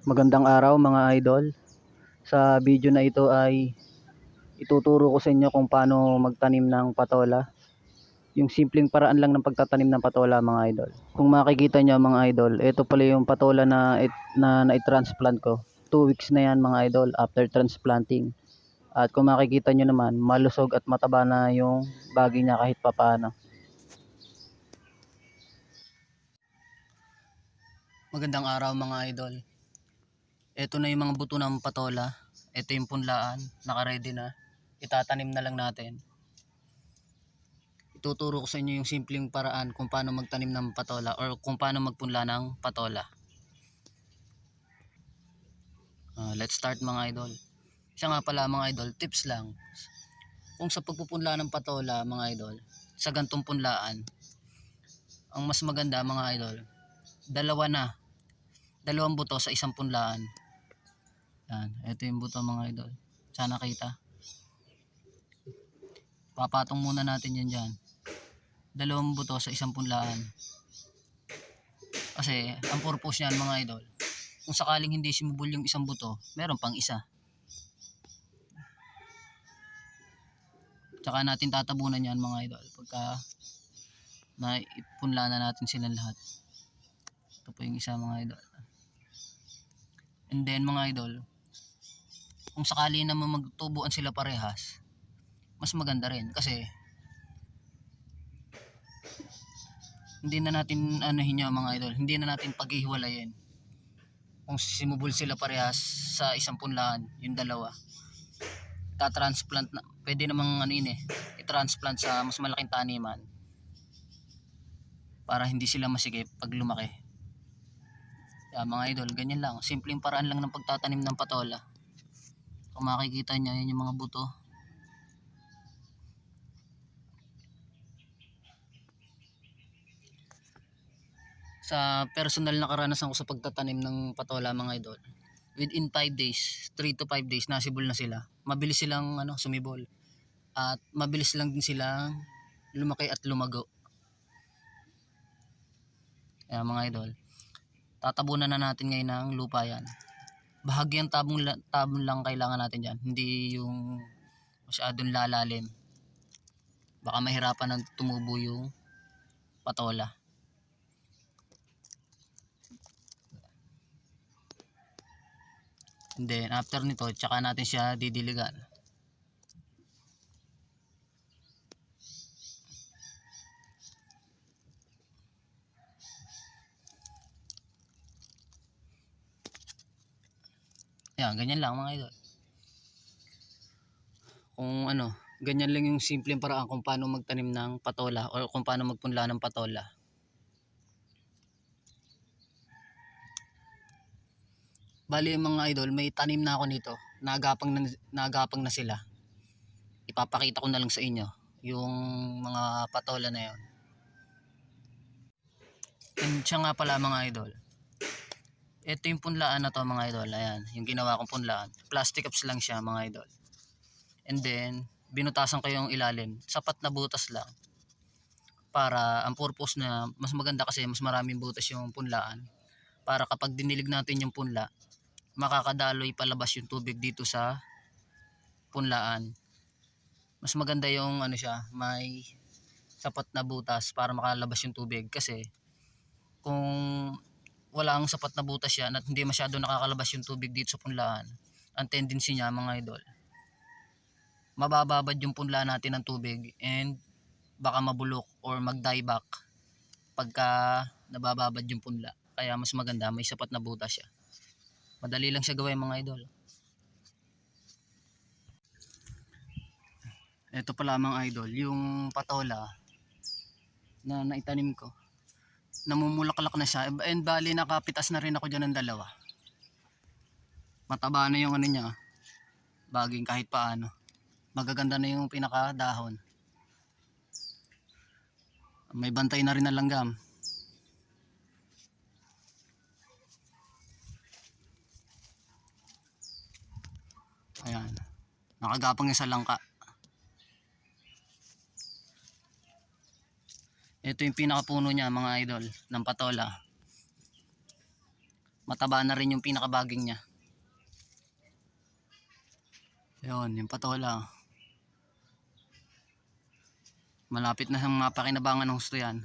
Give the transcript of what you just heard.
Magandang araw mga idol. Sa video na ito ay ituturo ko sa inyo kung paano magtanim ng patola. Yung simpleng paraan lang ng pagtatanim ng patola mga idol. Kung makikita nyo mga idol, ito pala yung patola na, it- na na-transplant ko. 2 weeks na yan mga idol after transplanting. At kung makikita nyo naman, malusog at mataba na yung bagi niya kahit papaano. Magandang araw mga idol. Ito na yung mga buto ng patola. Ito yung punlaan. Nakaready na. Itatanim na lang natin. Ituturo ko sa inyo yung simpleng paraan kung paano magtanim ng patola or kung paano magpunla ng patola. Ah, let's start mga idol. Siya nga pala mga idol, tips lang. Kung sa pagpupunla ng patola mga idol, sa gantong punlaan, ang mas maganda mga idol, dalawa na dalawang buto sa isang punlaan. Yan, ito yung buto mga idol. Sana kita. Papatong muna natin yan dyan. Dalawang buto sa isang punlaan. Kasi, ang purpose niyan mga idol, kung sakaling hindi sumubol yung isang buto, meron pang isa. Tsaka natin tatabunan yan mga idol pagka na na natin silang lahat. Ito po yung isa mga idol. And then mga idol, kung sakali naman magtubuan sila parehas, mas maganda rin kasi hindi na natin ano yun mga idol, hindi na natin paghihiwalayin. Kung simubol sila parehas sa isang punlaan, yung dalawa. Ta-transplant na, pwede namang ano yun eh, i-transplant sa mas malaking taniman para hindi sila masigip pag lumaki. Yeah, mga idol, ganyan lang. Simpleng paraan lang ng pagtatanim ng patola. Kung makikita nyo, yan yung mga buto. Sa personal na karanasan ko sa pagtatanim ng patola mga idol, within 5 days, 3 to 5 days, nasibol na sila. Mabilis silang ano, sumibol. At mabilis lang din silang lumaki at lumago. Kaya mga idol, tatabunan na natin ngayon ng lupa yan. Bahagyang tabong, tabong lang kailangan natin dyan. Hindi yung masyadong lalalim. Baka mahirapan ng tumubo yung patola. And then after nito, tsaka natin siya didiligan. Yan, ganyan lang mga idol. Kung ano, ganyan lang yung simpleng paraan kung paano magtanim ng patola or kung paano magpunla ng patola. Bali mga idol, may tanim na ako nito. Nagapang na, nagapang na sila. Ipapakita ko na lang sa inyo yung mga patola na yon. And siya nga pala mga idol. Ito yung punlaan na to mga idol. Ayan, yung ginawa kong punlaan. Plastic cups lang siya mga idol. And then, binutasan ko yung ilalim. Sapat na butas lang. Para ang purpose na mas maganda kasi mas maraming butas yung punlaan. Para kapag dinilig natin yung punla, makakadaloy palabas yung tubig dito sa punlaan. Mas maganda yung ano siya, may sapat na butas para makalabas yung tubig kasi kung walang sapat na butas yan at hindi masyado nakakalabas yung tubig dito sa punlaan, ang tendency niya mga idol, mabababad yung punla natin ng tubig and baka mabulok or mag-dieback pagka nabababad yung punla. Kaya mas maganda, may sapat na butas siya. Madali lang siya gawin mga idol. Ito pala mga idol, yung patola na naitanim ko namumulaklak na siya. And bali nakapitas na rin ako dyan ng dalawa. Mataba na yung ano niya baging kahit paano. Magaganda na yung pinaka dahon may bantay na rin na langgam. Ayan. Nakagapang yung sa langka Ito yung pinakapuno niya mga idol ng patola. Mataba na rin yung pinakabaging niya. Yun, yung patola. Malapit na siyang mapakinabangan ng gusto yan.